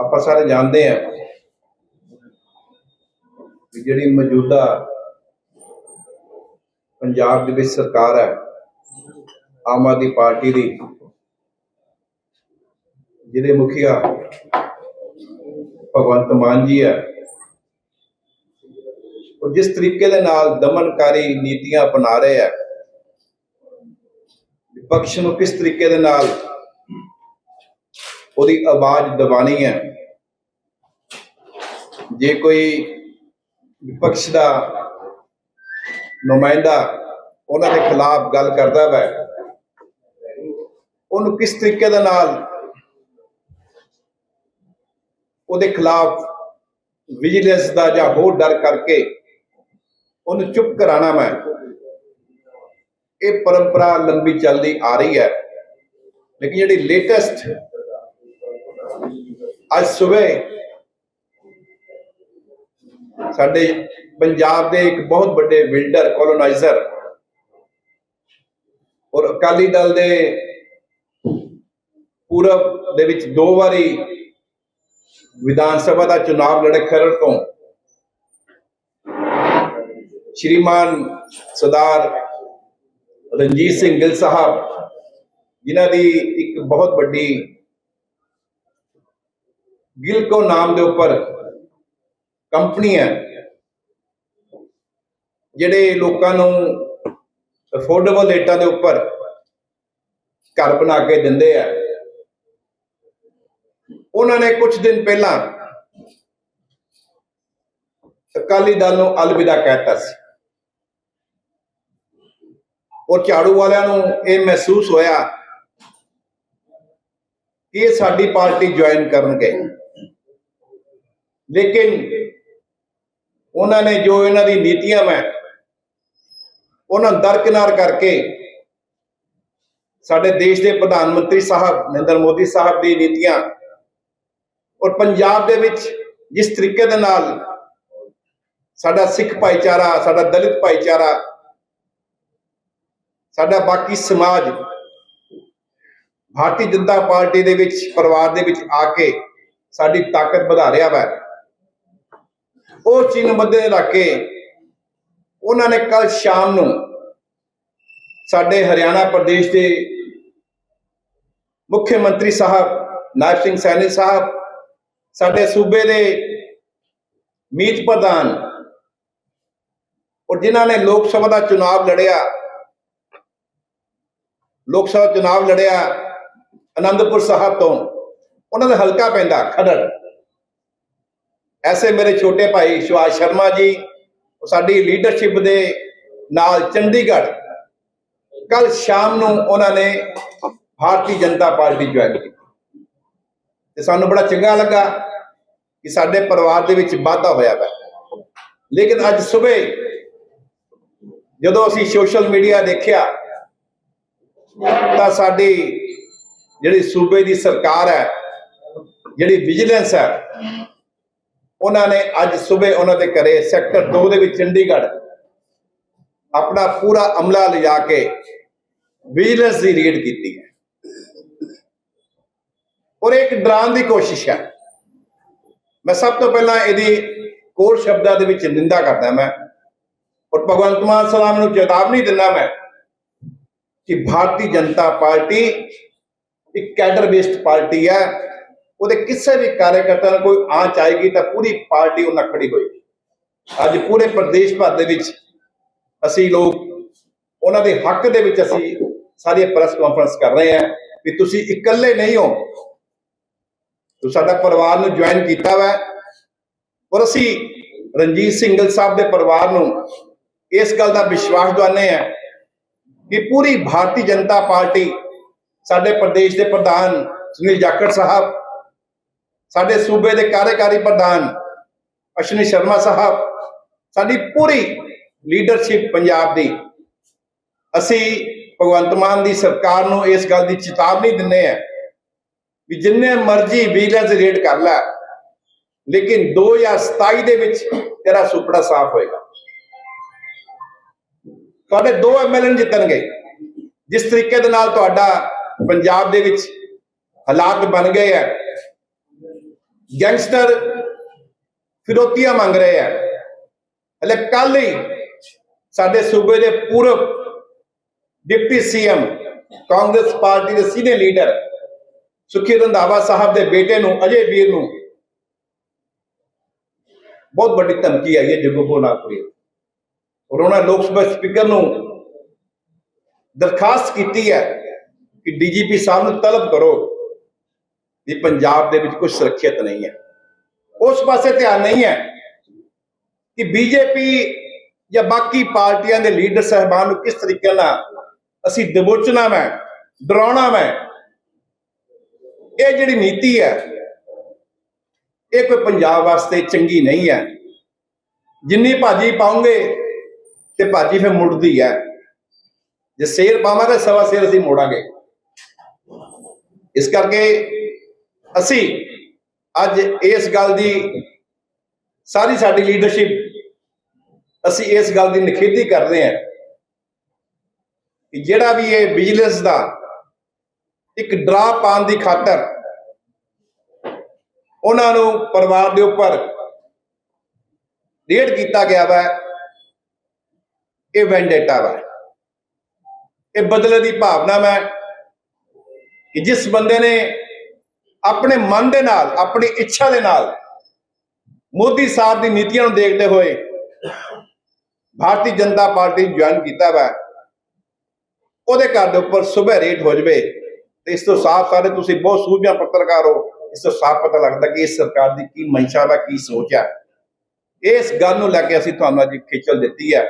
ਆਪਾਂ ਸਾਰੇ ਜਾਣਦੇ ਹਾਂ ਕਿ ਜਿਹੜੀ ਮੌਜੂਦਾ ਪੰਜਾਬ ਦੇ ਵਿੱਚ ਸਰਕਾਰ ਹੈ, ਆਮ ਆਦਮੀ ਪਾਰਟੀ ਦੀ, ਜਿਹਦੇ ਮੁਖੀਆ ਭਗਵੰਤ ਮਾਨ ਜੀ ਹੈ। ਉਹ ਜਿਸ ਤਰੀਕੇ ਦੇ ਨਾਲ ਦਮਨਕਾਰੀ ਨੀਤੀਆਂ ਅਪਣਾ ਰਹੇ ਹੈ, ਵਿਪਕਸ਼ ਨੂੰ ਕਿਸ ਤਰੀਕੇ ਦੇ ਨਾਲ ਉਹਦੀ ਆਵਾਜ਼ ਦਬਾਣੀ ਹੈ ਜੇ ਕੋਈ ਵਿਪਕਸ਼ ਦਾ ਨੁਮਾਇੰਦਾ ਉਹਨਾਂ ਦੇ ਖਿਲਾਫ ਗੱਲ ਕਰਦਾ ਹੈ ਉਹਨੂੰ ਕਿਸ ਤਰੀਕੇ ਦੇ ਨਾਲ ਉਹਦੇ ਖਿਲਾਫ ਵਿਜੀਲੈਂਸ ਦਾ ਜਾਂ ਹੋਰ ਡਰ ਕਰਕੇ ਉਹਨੂੰ ਚੁੱਪ ਕਰਾਣਾ ਮੈਂ ਇਹ ਪਰੰਪਰਾ ਲੰਬੀ ਚੱਲਦੀ ਆ ਰਹੀ ਹੈ। ਲੇਕਿਨ ਜਿਹੜੀ ਲੇਟੈਸਟ ਅੱਜ ਸਵੇਰ ਸਾਡੇ ਪੰਜਾਬ ਦੇ ਇੱਕ ਬਹੁਤ ਵੱਡੇ ਬਿਲਡਰ ਕੋਲੋਨਾਈਜ਼ਰ ਔਰ ਅਕਾਲੀ ਦਲ ਦੇ ਪੂਰਬ ਦੇ ਵਿੱਚ ਦੋ ਵਾਰੀ ਵਿਧਾਨ ਸਭਾ ਦਾ ਚੁਣਾਵ ਲੜੇ ਖਰੜ ਤੋਂ ਸ਼੍ਰੀਮਾਨ ਸਰਦਾਰ ਰਣਜੀਤ ਸਿੰਘ ਗਿੱਲ ਸਾਹਿਬ, ਜਿਨ੍ਹਾਂ ਦੀ ਇੱਕ ਬਹੁਤ ਵੱਡੀ ਗਿੱਲ ਕੋ ਨਾਮ ਦੇ ਉੱਪਰ ਕੰਪਨੀ ਹੈ। ਜਿਹੜੇ ਲੋਕਾਂ ਨੂੰ ਅਫੋਰਡੇਬਲ ਰੇਟਾਂ ਦੇ ਉੱਪਰ ਘਰ ਬਣਾ ਕੇ ਦਿੰਦੇ ਆ, ਉਹਨਾਂ ਨੇ ਕੁਝ ਦਿਨ ਪਹਿਲਾਂ ਅਕਾਲੀ ਦਲ ਨੂੰ ਅਲਵਿਦਾ ਕਹਿਤਾ ਸੀ। ਔਰ ਝਾੜੂ ਵਾਲਿਆਂ ਨੂੰ ਇਹ ਮਹਿਸੂਸ ਹੋਇਆ ਕਿ ਇਹ ਸਾਡੀ ਪਾਰਟੀ ਜੁਆਇਨ ਕਰਨਗੇ। ਲੇਕਿਨ ਉਹਨਾਂ ਨੇ ਜੋ ਇਹਨਾਂ ਦੀ ਨੀਤੀਆਂ ਮੈਂ ਉਹਨਾਂ ਨੂੰ ਦਰਕਿਨਾਰ ਕਰਕੇ ਸਾਡੇ ਦੇਸ਼ ਦੇ ਪ੍ਰਧਾਨ ਮੰਤਰੀ ਸਾਹਿਬ, ਨਰਿੰਦਰ ਮੋਦੀ ਸਾਹਿਬ ਦੀ ਨੀਤੀਆਂ ਔਰ ਪੰਜਾਬ ਦੇ ਵਿੱਚ ਜਿਸ ਤਰੀਕੇ ਦੇ ਨਾਲ ਸਾਡਾ ਸਿੱਖ ਭਾਈਚਾਰਾ, ਸਾਡਾ ਦਲਿਤ ਭਾਈਚਾਰਾ, ਸਾਡਾ ਬਾਕੀ ਸਮਾਜ, ਭਾਰਤੀ ਜਨਤਾ ਪਾਰਟੀ ਦੇ ਵਿੱਚ, ਪਰਿਵਾਰ ਦੇ ਵਿੱਚ ਆ ਕੇ ਸਾਡੀ ਤਾਕਤ ਵਧਾ ਰਿਹਾ ਵਾ। ਉਹ ਚੀਜ਼ ਨੂੰ ਮੱਦੇ ਉਹਨਾਂ ਨੇ ਕੱਲ ਸ਼ਾਮ ਨੂੰ ਸਾਡੇ ਹਰਿਆਣਾ ਪ੍ਰਦੇਸ਼ ਦੇ ਮੁੱਖ ਮੰਤਰੀ ਸਾਹਿਬ, ਨਾਇਬ ਸਿੰਘ ਸੈਣੀ ਸਾਹਿਬ, ਸਾਡੇ ਸੂਬੇ ਦੇ ਮੀਤ ਪ੍ਰਧਾਨ ਔਰ ਜਿਨ੍ਹਾਂ ਨੇ ਲੋਕ ਸਭਾ ਦਾ ਚੁਣਾਵ ਲੜਿਆ, ਲੋਕ ਸਭਾ ਚੁਣਾਵ ਲੜਿਆ ਅਨੰਦਪੁਰ ਸਾਹਿਬ ਤੋਂ, ਉਹਨਾਂ ਦਾ ਹਲਕਾ ਪੈਂਦਾ ਖਰੜ। ਐਸੇ ਮੇਰੇ ਛੋਟੇ ਭਾਈ ਸੁਭਾਸ਼ ਸ਼ਰਮਾ ਜੀ ਸਾਡੀ ਲੀਡਰਸ਼ਿਪ ਦੇ ਨਾਲ ਚੰਡੀਗੜ੍ਹ। ਕੱਲ ਸ਼ਾਮ ਨੂੰ ਉਹਨਾਂ ਨੇ ਭਾਰਤੀ ਜਨਤਾ ਪਾਰਟੀ ਜੁਆਇਨ ਕੀਤੀ। ਤੇ ਸਾਨੂੰ ਬੜਾ ਚੰਗਾ ਲੱਗਾ ਕਿ ਸਾਡੇ ਪਰਿਵਾਰ ਦੇ ਵਿੱਚ ਵਾਧਾ ਹੋਇਆ ਹੈ ਲੇਕਿਨ ਅੱਜ ਸਵੇਰ ਜਦੋਂ ਅਸੀਂ ਸੋਸ਼ਲ ਮੀਡੀਆ ਦੇਖਿਆ, ਤਾਂ ਸਾਡੀ ਜਿਹੜੀ ਸੂਬੇ ਦੀ ਸਰਕਾਰ ਹੈ, ਜਿਹੜੀ ਵਿਜੀਲੈਂਸ ਹੈ ਉਹਨਾਂ ਨੇ ਅੱਜ ਸਵੇਰ ਉਹਨਾਂ ਦੇ ਘਰੇ ਸੈਕਟਰ 2 ਦੇ ਵਿੱਚ ਚੰਡੀਗੜ੍ਹ ਆਪਣਾ ਪੂਰਾ ਅਮਲਾ ਲਿਜਾ ਕੇ ਵਿਜੀਲੈਂਸ ਦੀ ਰੀਡ ਕੀਤੀ ਹੈ। ਔਰ ਇੱਕ ਡਰਾਉਣ ਦੀ ਕੋਸ਼ਿਸ਼ ਹੈ। ਮੈਂ ਸਭ ਤੋਂ ਪਹਿਲਾਂ ਇਹਦੀ ਕੋਰ ਸ਼ਬਦਾਂ ਦੇ ਵਿੱਚ ਨਿੰਦਾ ਕਰਦਾ ਮੈਂ। ਔਰ ਭਗਵੰਤ ਮਾਨ ਸਾਹਿਬ ਨੂੰ ਚੇਤਾਵਨੀ ਦਿੰਦਾ ਮੈਂ ਕਿ ਭਾਰਤੀ ਜਨਤਾ ਪਾਰਟੀ ਇੱਕ ਕੈਡਰ ਬੇਸਡ ਪਾਰਟੀ ਹੈ। ਉਹਦੇ ਕਿਸੇ ਵੀ ਕਾਰਜਕਰਤਾ ਨੂੰ ਕੋਈ ਆਂਚ ਆਏਗੀ ਤਾਂ ਪੂਰੀ ਪਾਰਟੀ ਉਹਨਾਂ ਖੜੀ ਹੋਏਗੀ। ਅੱਜ ਪੂਰੇ ਪ੍ਰਦੇਸ਼ ਭਰ ਦੇ ਵਿੱਚ ਅਸੀਂ ਲੋਕ, ਉਹਨਾਂ ਦੇ ਹੱਕ ਦੇ ਵਿੱਚ ਅਸੀਂ ਸਾਰੀ ਪ੍ਰੈਸ ਕਾਨਫਰੰਸ ਕਰ ਰਹੇ ਹਾਂ ਵੀ ਤੁਸੀਂ ਇਕੱਲੇ ਨਹੀਂ ਹੋ। ਤੁਸੀਂ ਸਾਡਾ ਪਰਿਵਾਰ ਨੂੰ ਜੁਆਇਨ ਕੀਤਾ ਵਾ। ਔਰ ਅਸੀਂ ਰਣਜੀਤ ਸਿੰਘਲ ਸਾਹਿਬ ਦੇ ਪਰਿਵਾਰ ਨੂੰ ਇਸ ਗੱਲ ਦਾ ਵਿਸ਼ਵਾਸ ਦਿਵਾਉਂਦੇ ਆ ਕਿ ਪੂਰੀ ਭਾਰਤੀ ਜਨਤਾ ਪਾਰਟੀ ਸਾਡੇ ਪ੍ਰਦੇਸ਼ ਦੇ ਪ੍ਰਧਾਨ ਸੁਨੀਲ ਜਾਖੜ ਸਾਹਿਬ ਸਾਡੇ ਸੂਬੇ ਦੇ ਕਾਰਜਕਾਰੀ ਪ੍ਰਧਾਨ ਅਸ਼ਵਨੀ ਸ਼ਰਮਾ ਸਾਹਿਬ, ਸਾਡੀ ਪੂਰੀ ਲੀਡਰਸ਼ਿਪ ਪੰਜਾਬ ਦੀ। ਅਸੀਂ ਭਗਵੰਤ ਮਾਨ ਦੀ ਸਰਕਾਰ ਨੂੰ ਇਸ ਗੱਲ ਦੀ ਚੇਤਾਵਨੀ ਦਿੰਨੇ ਆ ਵੀ ਜਿੰਨੇ ਮਰਜ਼ੀ ਵਿਜੀਲੈਂਸ ਰੇਡ ਕਰ ਲੈ, ਲੇਕਿਨ 2027 ਦੇ ਵਿੱਚ ਤੇਰਾ ਸੁਪੜਾ ਸਾਫ਼ ਹੋਏਗਾ। ਤੁਹਾਡੇ ਦੋ ਐਮਐਲਏ ਜਿੱਤਣਗੇ। ਜਿਸ ਤਰੀਕੇ ਦੇ ਨਾਲ ਤੁਹਾਡਾ ਪੰਜਾਬ ਦੇ ਵਿੱਚ ਹਾਲਾਤ ਬਣ ਗਏ ਆ ਗੈਂਗਸਟਰ ਫਿਰੋਤੀਆਂ ਮੰਗ ਰਹੇ ਆ। ਹਲੇ ਕੱਲ ਹੀ ਸਾਡੇ ਸੂਬੇ ਦੇ ਪੂਰਬ ਡਿਪਟੀ ਸੀਐਮ, ਕਾਂਗਰਸ ਪਾਰਟੀ ਦੇ ਸੀਨੀਅਰ ਲੀਡਰ ਸੁਖੀ ਰੰਧਾਵਾ ਸਾਹਿਬ ਦੇ ਬੇਟੇ ਨੂੰ, ਅਜੇ ਵੀਰ ਨੂੰ ਬਹੁਤ ਵੱਡੀ ਧਮਕੀ ਆਈ ਹੈ ਜੱਗੂਪੁਰ ਨਾਗਪੁਰੀ ਔਰ ਉਹਨਾਂ ਲੋਕ ਸਭਾ ਸਪੀਕਰ ਨੂੰ ਦਰਖਾਸਤ ਕੀਤੀ ਹੈ ਕਿ ਡੀਜੀਪੀ ਸਾਹਿਬ ਨੂੰ ਤਲਬ ਕਰੋ। ਕਿ ਪੰਜਾਬ ਦੇ ਵਿੱਚ ਕੁਝ ਸੁਰੱਖਿਅਤ ਨਹੀਂ ਹੈ। ਉਸ ਪਾਸੇ ਧਿਆਨ ਨਹੀਂ ਹੈ ਕਿ ਬੀਜੇਪੀ ਜਾਂ ਬਾਕੀ ਪਾਰਟੀਆਂ ਦੇ ਲੀਡਰ ਸਹਿਬਾਨ ਨੂੰ ਕਿਸ ਤਰੀਕੇ ਨਾਲ ਅਸੀਂ ਦਬੋਚਣਾ ਮੈਂ ਡਰਾਉਣਾ ਮੈਂ ਇਹ ਜਿਹੜੀ ਨੀਤੀ ਹੈ, ਇਹ ਕੋਈ ਪੰਜਾਬ ਵਾਸਤੇ ਚੰਗੀ ਨਹੀਂ ਹੈ। ਜਿੰਨੀ ਭਾਜੀ ਪਾਉਂਗੇ ਤੇ ਭਾਜੀ ਫਿਰ ਮੁੜਦੀ ਹੈ। ਜੇ ਸ਼ੇਰ ਪਾਵਾਂਗੇ, ਸਵਾ ਸ਼ੇਰ ਅਸੀਂ ਮੋੜਾਂਗੇ। ਇਸ ਕਰਕੇ ਅਸੀਂ ਅੱਜ ਇਸ ਗੱਲ ਦੀ ਸਾਰੀ ਸਾਡੀ ਲੀਡਰਸ਼ਿਪ ਅਸੀਂ ਇਸ ਗੱਲ ਦੀ ਨਿਖੇਧੀ ਕਰਦੇ ਹਾਂ ਕਿ ਜਿਹੜਾ ਵੀ ਇਹ ਵਿਜੀਲੈਂਸ ਦਾ ਇੱਕ ਡਰਾ ਪਾਉਣ ਦੀ ਖਾਤਰ ਉਹਨਾਂ ਨੂੰ ਪਰਿਵਾਰ ਦੇ ਉੱਪਰ ਰੇਡ ਕੀਤਾ ਗਿਆ ਵਾ, ਇਹ ਵੈਂਡੇਟਾ ਵਾ। ਇਹ ਬਦਲੇ ਦੀ ਭਾਵਨਾ ਵਾ ਕਿ ਜਿਸ ਬੰਦੇ ਨੇ ਆਪਣੇ ਮਨ ਦੇ ਨਾਲ, ਆਪਣੀ ਇੱਛਾ ਦੇ ਨਾਲ ਮੋਦੀ ਸਾਹਿਬ ਦੀ ਨੀਤੀਆਂ ਨੂੰ ਦੇਖਦੇ ਹੋਏ ਭਾਰਤੀ ਜਨਤਾ ਪਾਰਟੀ ਜੁਆਇਨ ਕੀਤਾ ਵਾ। ਉਹਦੇ ਘਰ ਦੇ ਉੱਪਰ ਸੁਬਹ ਰੇਟ ਹੋ ਜਵੇ ਤੇ ਇਸ ਤੋਂ ਸਾਫ਼ ਸਾਰੇ ਤੁਸੀਂ ਬਹੁਤ ਸੂਝਵਾਨ ਪੱਤਰਕਾਰ ਹੋ, ਇਸ ਤੋਂ ਸਾਫ਼ ਪਤਾ ਲੱਗਦਾ ਕਿ ਇਸ ਸਰਕਾਰ ਦੀ ਕੀ ਮਨਸ਼ਾ ਵਾ, ਕੀ ਸੋਚ ਹੈ ਇਸ ਗੱਲ ਨੂੰ ਲੈ ਕੇ ਅਸੀਂ ਤੁਹਾਨੂੰ ਅੱਜ ਖੇਚਲ ਦਿੱਤੀ ਹੈ